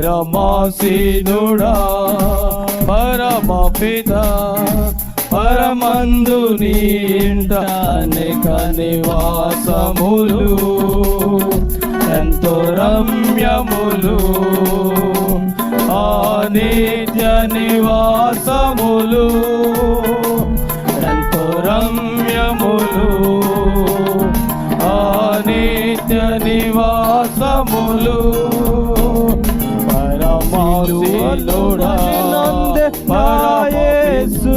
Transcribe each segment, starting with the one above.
పరమాసీనుడా పరమ పిత పరమందు నీ ఇంట అనేక నివాసములు ఎంతో రమ్యములు ఆ నిత్య నివాసములు ఎంతో రమ్యములు ఆ నిత్య నివాసములు. పరమాశీలుడా యేసు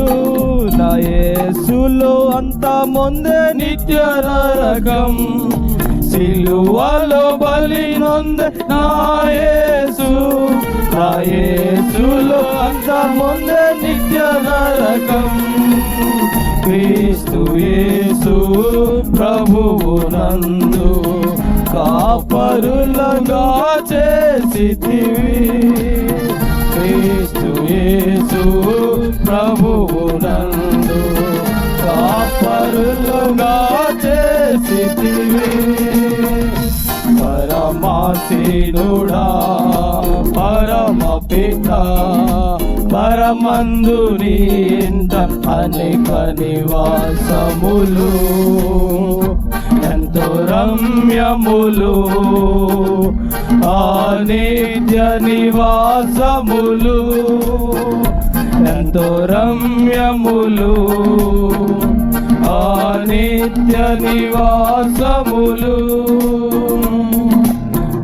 నా యేసులో అంత ముందే నిత్య నరకం. సిలువలో బలి నొందే నా యేసు నా యేసులో అంత ముందే నిత్య నరకం. క్రీస్తు యేసు ప్రభువు నందు కాపరులుగా చేసితివి క్రీస్తు యేసు ప్రభువు నందు కాపరులుగా చేసితివి. పరమాశీనుడా పరమ పిత పరమందు నీ అనేక నివాసములు. ఎంతో రమ్యములు ఆ నిత్య నివాసములు ఎంతో రమ్యములు ఆ నిత్య నివాసములు.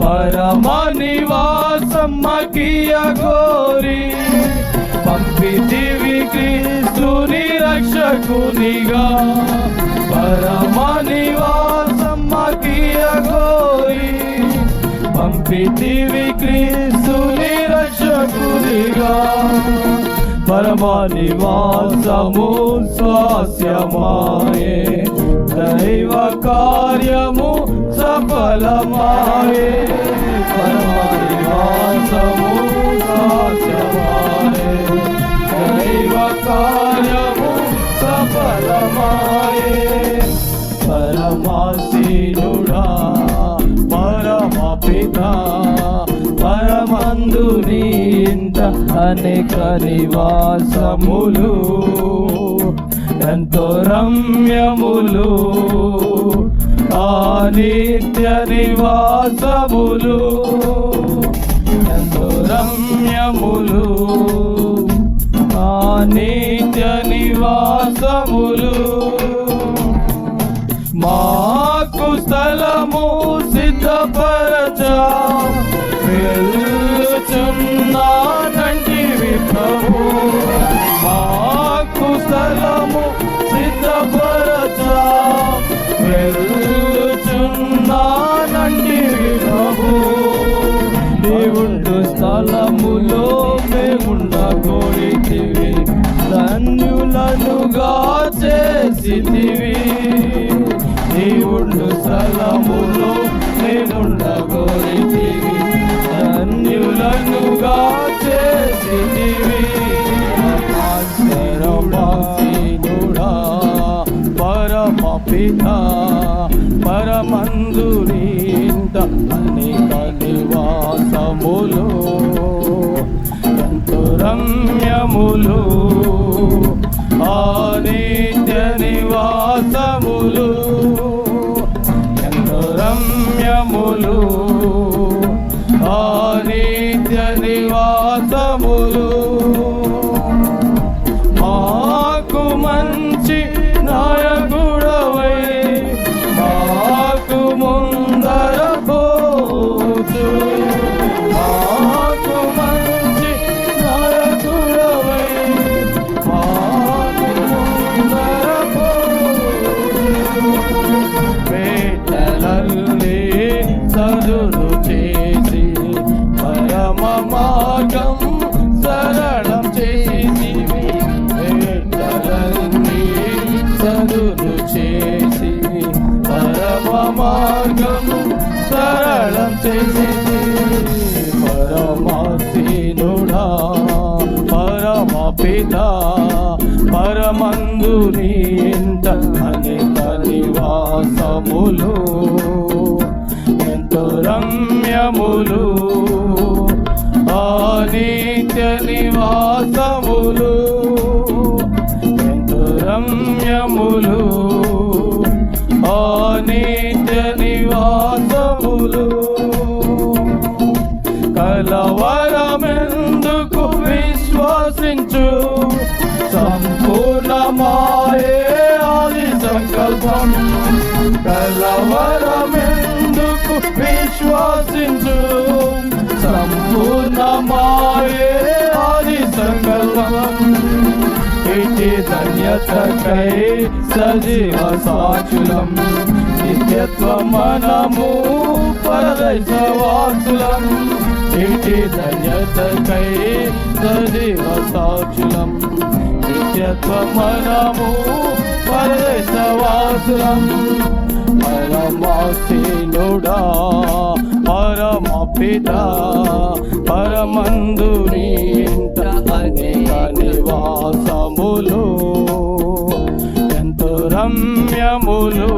పరమ నివాసం మకియ గోరి పంపి దివి క్రీస్తుని రక్షకునిగా పరమ పంపితివి క్రీస్తుని రక్షకునిగా పరమ నివాసము స్వాస్యమాయే దైవ కార్యము సఫలమాయే పరమ నివాసము స్వాస్యమాయే దైవ కార్యము సఫలమాయే పరమాసీనుడా పరమ పరమందు నీంత అనేక నివాసములు ఎంతో రమ్యములు ఆ నిత్య నివాసములు ఎంతో రమ్యములు సిద్ధపరచా వెళ్ళుచున్నానంటివి ప్రభు మాకు స్థలము సిద్ధపరచా వెళ్ళుచున్నానంటివి ప్రభు దేవుండు స్థలములో మేముండ కోరితివి ధన్యులనుగా చేసితివి. పిత పరమందు నీంత అనేక నివాసములు ఎంతో రమ్యములు చదువు చేసి పరమ మార్గం సరళం చేసి పేటలల్లి చేసి పరమ మార్గం సరళం చేసి పరమాసీనుడా పరమ పిత పరమందు నీ ఇంట అనేక నివాసములు ఆనిత్య నివాసములు. ఎంతో రమ్యములు ధన్యతకై సజీవ సాక్షులం నిత్యత్వ మనము పరదశవాసులం ఇంటి ధన్యతకై సజీవ సాక్షులం నిత్యత్వ మనము పరదశవాసులం పరమాసీనుడా పరమపిత పరమందుని ఇంట అనేక నివాసములు ఎంతో రమ్యములు.